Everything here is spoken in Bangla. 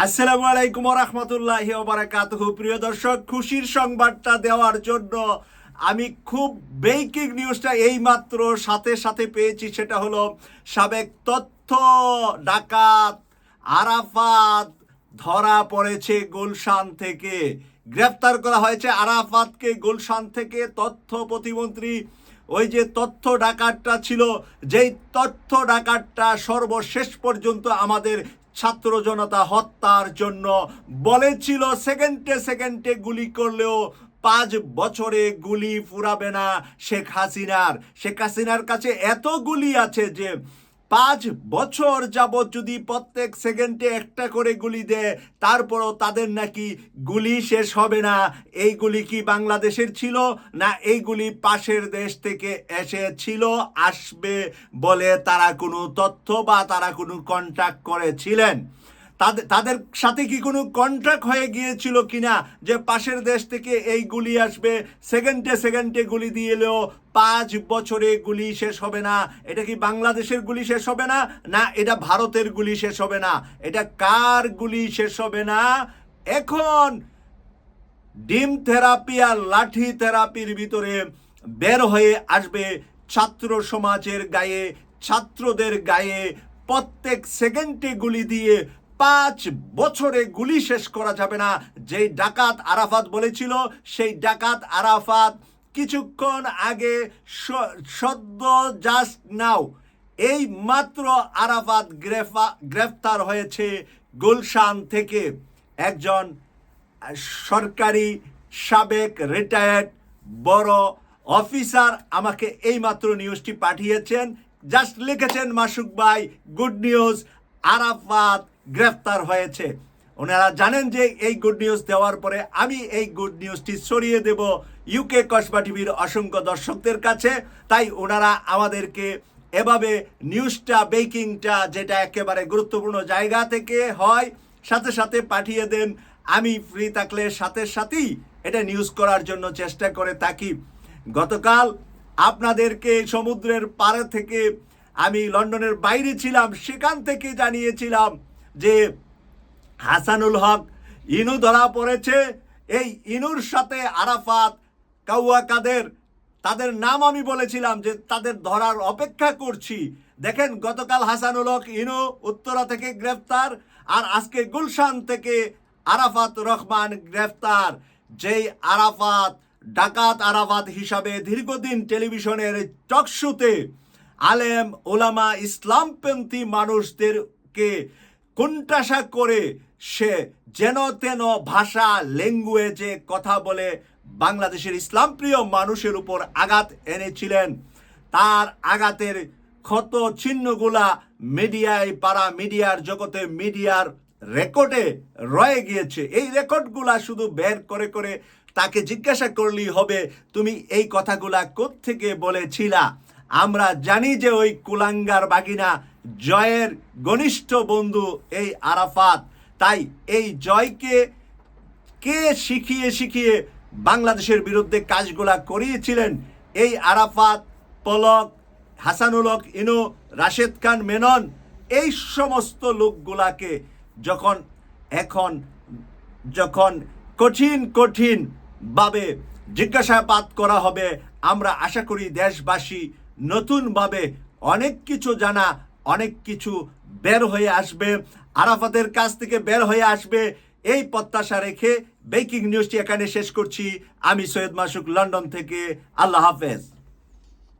আসসালামু আলাইকুম রহমতুল্লাহ বারাকাতুহু প্রিয় দর্শক, খুশির সংবাদটা দেওয়ার জন্য আমি খুব ব্রেকিং নিউজটা এই মাত্র সাথে সাথে পেয়েছি, সেটা হলো সাবেক তথ্য, ডাকাত আরাফাত ধরা পড়েছে গুলশান থেকে। গ্রেফতার করা হয়েছে আরাফাতকে গুলশান থেকে। তথ্য প্রতিমন্ত্রী, ওই যে তথ্য ডাকাতটা ছিল, যেই তথ্য ডাকাতটা সর্বশেষ পর্যন্ত আমাদের ছাত্র জনতা হত্যার জন্য বলেছিল, সেকেন্ডে সেকেন্ডে গুলি করলেও পাঁচ বছরে গুলি ফুরাবে না শেখ হাসিনার। শেখ হাসিনার কাছে এত গুলি আছে যে পাঁচ বছর যাবৎ যদি প্রত্যেক সেকেন্ডে একটা করে গুলি দেয়, তারপরও তাদের নাকি গুলি শেষ হবে না। এই গুলি কি বাংলাদেশের ছিল না এইগুলি পাশের দেশ থেকে এসেছিল আসবে বলে তারা কোনো তথ্য বা তারা কোনো কন্ট্যাক্ট করেছিলেন? তাদের তাদের সাথে কি কোনো কন্ট্রাক্ট হয়ে গিয়েছিল কিনা যে পাশের দেশ থেকে এই গুলি আসবে, সেকেন্ডে সেকেন্ডে গুলি দিয়ে এলেও পাঁচ বছরে গুলি শেষ হবে না? এটা কি বাংলাদেশের গুলি শেষ হবে না? না, এটা ভারতের গুলি শেষ হবে না। এটা কার গুলি শেষ হবে না? এখন ডিম থেরাপি আর লাঠি থেরাপির ভিতরে বের হয়ে আসবে ছাত্র সমাজের গায়ে, ছাত্রদের গায়ে প্রত্যেক সেকেন্ডে গুলি দিয়ে পাঁচ বছরে গুলি শেষ করা যাবে না। যেই ডাকাত আরাফাত বলেছিল, সেই ডাকাত আরাফাত কিছুক্ষণ আগে সদ্য জাস্ট নাও এই মাত্র আরাফাত গ্রেফা, গ্রেফতার হয়েছে গুলশান থেকে। একজন সরকারি সাবেক রিটায়ার্ড বড় অফিসার আমাকে এইমাত্র নিউজটি পাঠিয়েছেন। জাস্ট লিখেছেন, মাসুক ভাই গুড নিউজ আরাফাত গ্রেফতার হয়েছে। ওনারা জানেন যে এই গুড নিউজ দেওয়ার পরে আমি এই গুড নিউজটি ছড়িয়ে দেব ইউকে কসবা টিভির অসংখ্য দর্শকদের কাছে। তাই ওনারা আমাদেরকে এভাবে নিউজটা বেকিংটা যেটা একেবারে গুরুত্বপূর্ণ জায়গা থেকে হয়, সাথে সাথে পাঠিয়ে দেন। আমি ফ্রি থাকলে সাথে সাথেই এটা নিউজ করার জন্য চেষ্টা করে থাকি। গতকাল আপনাদেরকে সমুদ্রের পাড়ে থেকে আমি লন্ডনের বাইরে ছিলাম, সেখান থেকে জানিয়েছিলাম যে হাসানুল হক ইনু ধরা পড়েছে, এই ইনুর সাথে আরাফাত, কাউয়া কাদের, তাদের নাম আমি বলেছিলাম যে তাদের ধরার অপেক্ষা করছি। দেখেন, গতকাল হাসানুল হক ইনু উত্তরা থেকে গ্রেফতার, আর আজকে গুলশান থেকে আরাফাত রহমান গ্রেফতার। যেই আরাফাত, ডাকাত আরাফাত হিসাবে দীর্ঘদিন টেলিভিশনের টকশোতে আলেম ওলামা ইসলামপন্থী মানুষদেরকে কোনটাসা করে সে যেন তেন ভাষা, ল্যাঙ্গুয়েজে কথা বলে বাংলাদেশের ইসলামপ্রিয় মানুষের উপর আঘাত এনেছিলেন। তার আঘাতের ক্ষত চিহ্নগুলা মিডিয়ায় পাড়া মিডিয়ার জগতে মিডিয়ার রেকর্ডে রয়ে গিয়েছে। এই রেকর্ডগুলা শুধু বের করে করে তাকে জিজ্ঞাসা করলেই হবে, তুমি এই কথাগুলা কোত্থেকে বলেছিলা? আমরা জানি যে ওই কুলাঙ্গার বাগিনা জয়ের ঘনিষ্ঠ বন্ধু এই আরাফাত। তাই এই জয়কে কে শিখিয়ে শিখিয়ে বাংলাদেশের বিরুদ্ধে কাজগুলা করিয়েছিলেন? এই আরাফাত পলক হাসানুলক ইনু, রাশেদ খান, মেনন, এই সমস্ত লোকগুলাকে যখন, এখন, যখন কঠিন কঠিন ভাবে জিজ্ঞাসাবাদ করা হবে, আমরা আশা করি দেশবাসী নতুনভাবে অনেক কিছু জানা অনেক কিছু বের হয়ে আসবে। আরাফাতের কাছ থেকে বের হয়ে আসবে। এই প্রত্যাশা রেখে বেকিং নিউজটি এখানে শেষ করছি। আমি সৈয়দ মাসুক, লন্ডন থেকে। আল্লাহ হাফেজ।